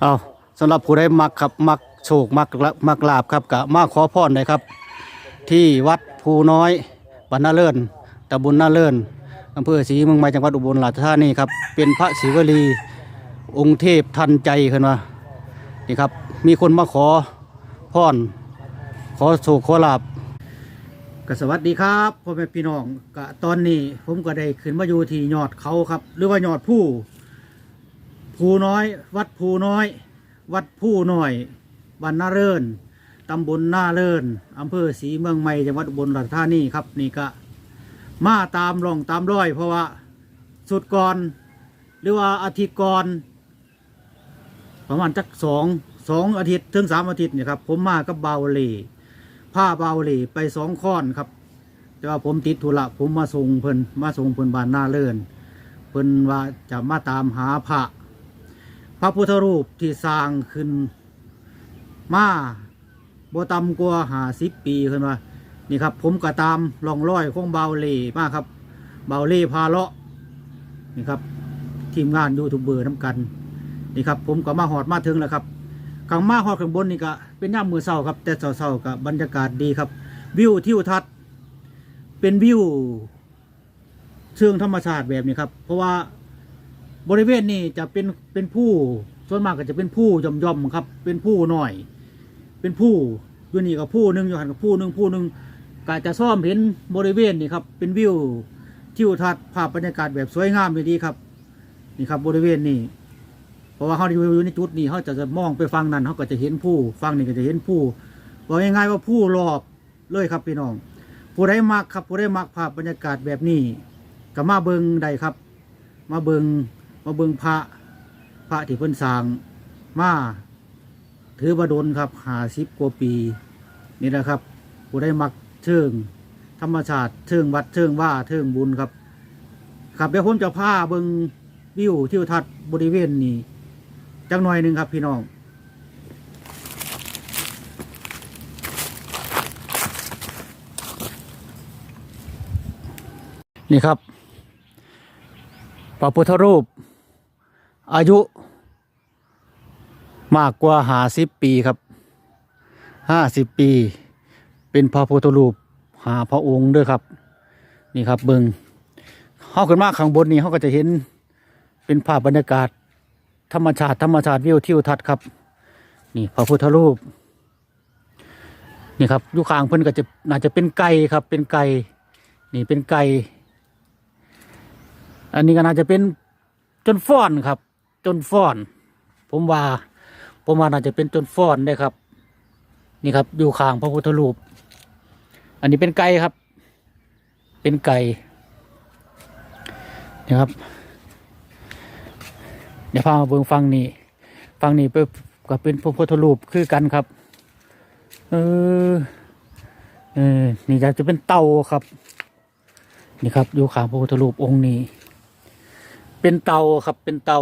เอาสำหรับผู้ใดมักครับมักโชคมักมักลาบครับกะมาขอพรได้ครับ ที่วัดภูน้อยบรรณาเลินตำบลนาเลินอำเภอศรีเมืองใหม่จังหวัดอุบลราชธานีครับเป็นพระศิวลีองค์เทพทันใจขึ้นมานี่ครับ มีคนมาขอพรขอโชคขอลาบก็สวัสดีครับพ่อแม่พี่น้องกะตอนนี้ผมก็ได้ขึ้นมาอยู่ที่ยอดเขาครับ หรือว่ายอดผู้ ภูน้อย วัดภูน้อย วัดผู้น้อยบ้านนาเรินตำบลนาเรินอำเภอศรีเมืองใหม่จังหวัดอุบลราชธานีครับนี่ก็มาตามร่องตามร้อย เพราะว่าสุดก่อน หรือว่าอาทิตย์ก่อนประมาณจักสองสองอาทิตย์ถึงสามอาทิตย์เนี่ยครับผมมากับเบาเหล่ผ้าเบาเหล่ไปสองค้อนครับ แต่ว่าผมติดธุระผมมาส่งเพิ่นมาส่งเพิ่นบานหน้าเลื่อนเพิ่นว่าจะมาตามหาพระ พระพุทธรูปที่สร้างขึ้น มาบ่ต่ำกว่าหาสิบปีเพิ่นว่านี่ครับ ผมก็ตามลองรอยของเบาเล่มาครับ เบาเล่พาเลาะนี่ครับ ทีมงานยูทูบเบอร์น้ำกัน นี่ครับ ผมก็มาหอดมาถึงแล้วครับกลางมาหอดข้างบนนี่ก็เป็นย่ามมือเศร้าครับ แต่เศร้าๆกับบรรยากาศดีครับ วิวทิวทัศน์เป็นวิวเชิงธรรมชาติแบบนี้ครับ เพราะว่า บริเวณนี้จะเป็นเป็นผู้ส่วนมากก็จะเป็นผู้ย่อมย่อมครับ เป็นผู้หน่อย เป็นผู้อยู่นี่กับผู้หนึ่งอยู่หันกับผู้หนึ่งผู้หนึ่งก็จะซ่อมเห็นบริเวณนี่ครับเป็นวิวทิวทัศน์ภาพบรรยากาศแบบสวยงามดีครับ นี่ครับบริเวณนี้เพราะว่าเขาอยู่ในจุดนี้เขาจะจะมองไปฟังนั้นเขาก็จะเห็นผู้ฟังนี่ก็จะเห็นผู้บอกง่ายๆว่าผู้รอบเลยครับพี่น้องผู้ใดมักครับผู้ใดมักภาพบรรยากาศแบบนี้ก็มาเบิงได้ครับ มาเบิง มาเบิงพระพระที่เพิ่นสร้างมาถือว่าดนครับหาสิบกว่าปีนี่แหละครับผู้ใดมักเชิง ธรรมชาติเชิงวัดเชิงว่าเชิงบุญครับครับเดี๋ยวผมจะพาเบิงวิวทิวทัศน์บริเวณนี้จังหน่อยหนึ่งครับพี่น้องนี่ครับพระพุทธรูป อายุมากกว่าหาสิบปีครับห้าสิบปี เป็นพระพุทธรูปหาพระองค์ด้วยครับ นี่ครับเบิงเขาขึ้นมาข้างบนนี่เขาก็จะเห็นเป็นภาพบรรยากาศ ธรรมชาติ ธรรมชาติวิวทิวทัศน์ครับ นี่พระพุทธรูป นี่ครับยุคางเพิ่นก็จะน่าจะเป็นไก่ครับ เป็นไก่นี่เป็นไก่อันนี้ก็น่าจะเป็นจนฟ้อนครับ จนฟ้อน ผมว่า ผมว่าน่าจะเป็นจนฟ้อนได้ครับ นี่ครับ อยู่ข้างพระพุทธรูป อันนี้เป็นไก่ครับ เป็นไก่นี่ครับ เดี๋ยวพามาเบิ่งฟังนี่ฟังนี่เปก็เป็นพระพุทธรูปคือกันครับ เออเออนี่จะจะเป็นเต่าครับ นี่ครับอยู่ข้างพระพุทธรูปองค์นี้ เป็นเตาครับเป็นเตา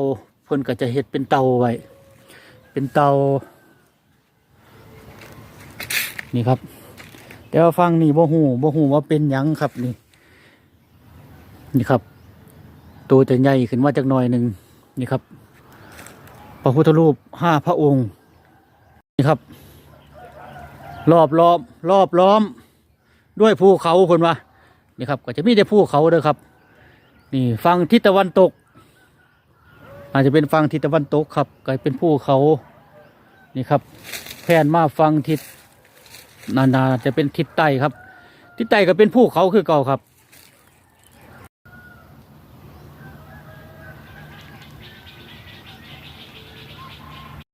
เพิ่นก็จะเฮ็ดเป็นเตาไว้ เป็นเตา นี่ครับ แต่ว่าฟังนี่บ่หูบ่หูว่าเป็นหยังครับนี่ นี่ครับ ตัวจะใหญ่ขึ้นมาจากหน่อยหนึ่งนี่ครับ พระพุทธรูปห้าพระองค์ นี่ครับ รอบล้อมรอบล้อม ด้วยภูเขาคนว่านี่ครับ ก็จะมีแต่ภูเขาเด้อครับ นี่ฝั่งทิศตะวันตก อาจจะเป็นฝั่งทิศตะวันตกครับก็เป็นภูเขานี่ครับแผนมาฝั่งทิศนานาจะเป็นทิศใต้ครับ ทิศใต้ก็เป็นภูเขาคือเก่าครับ